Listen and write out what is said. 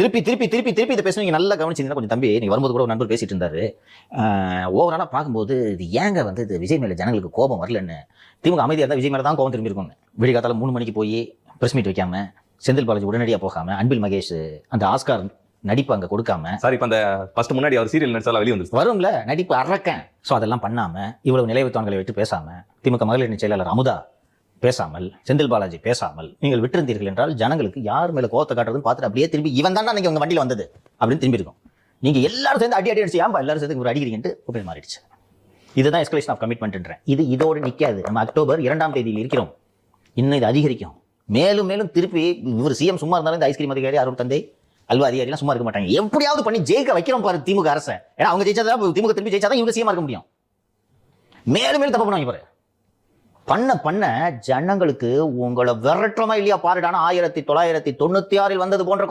திருப்பி திருப்பி திருப்பி திருப்பி இதை பேசுனீங்க நல்லா கவனிச்சிங்கன்னா கொஞ்சம் தம்பி நீங்க வரும்போது கூட ஒரு நண்பர் பேசிட்டு இருந்தாரு. ஓவராலாக பார்க்கும்போது இது ஏங்க வந்து இது விஜய் மேல ஜனங்களுக்கு கோபம் வரலன்னு? திமுக அமைதியாக இருந்தால் விஜய் மேல தான் கோபம் திரும்பி இருக்கும்னு விடிகாத்தால மூணு மணிக்கு போய் பிரஸ் மீட் வைக்காம செந்தில் பாலாஜி உடனடியாக போகாம அன்பில் மகேஷ் அந்த ஆஸ்கார் நடிப்பு அங்கே கொடுக்காம. சார் இப்ப அந்த ஃபர்ஸ்ட் முன்னாடி அவர் சீரியல் நடிச்சால வெளிய வந்துருச்சு. வரும்ல நடிப்பு அறக்கேன். ஸோ அதெல்லாம் பண்ணாம இவ்வளவு நிலைவுத்தான்களை விட்டு பேசாம திமுக மகளிர் செயலாளர் அமுதா பேசாமல் செந்தில் பாலாஜி பேசாமல் நீங்கள் விட்டிருந்தீர்கள் என்றால் ஜனங்களுக்கு யார் மேல கோவத்தை காட்டுறதுன்னு பார்த்துட்டு அப்படியே திரும்பி இவன் தான் நீங்க உங்க வண்டியில வந்தது அப்படின்னு திரும்பி இருக்கும். நீங்க எல்லாரும் சேர்ந்து அடி அடி அடிச்சு ஏன் எல்லாரும் சேர்ந்து ஒரு அடிக்கிறீங்கன்ட்டு ஒப்பே மாறிடுச்சு. இதுதான் எஸ்கலேஷன் ஆஃப் கமிட்மெண்ட்ன்றேன் இது இதோடு நிற்காது நம்ம அக்டோபர் இரண்டாம் தேதியில் இருக்கிறோம். இன்னும் இது அதிகரிக்கும். மேலும் மேலும் திருப்பி இவர் சிஎம் சும்மா இருந்தாலும் இந்த ஐஸ்கிரீம் அதிகாரி அருள் தந்தை அல்வா அதிகாரிலாம் சும்மா இருக்க மாட்டாங்க. எப்படியாவது பண்ணி ஜெயிக்க வைக்கிறோம் பாரு திமுக அரசை. ஏன்னா அவங்க ஜெயிச்சா திமுக திரும்பி ஜெயிச்சா தான் இவங்க சிஎம் இருக்க முடியும். மேலும் மேலும் தப்பு பண்ணுவாங்க பாரு. பண்ண பண்ண ஜனங்களுக்கு உங்களை விரட்டுறமா இல்லையா? பாருடான ஆயிரத்தி தொள்ளாயிரத்தி தொண்ணூத்தி ஆறில் வந்தது போன்ற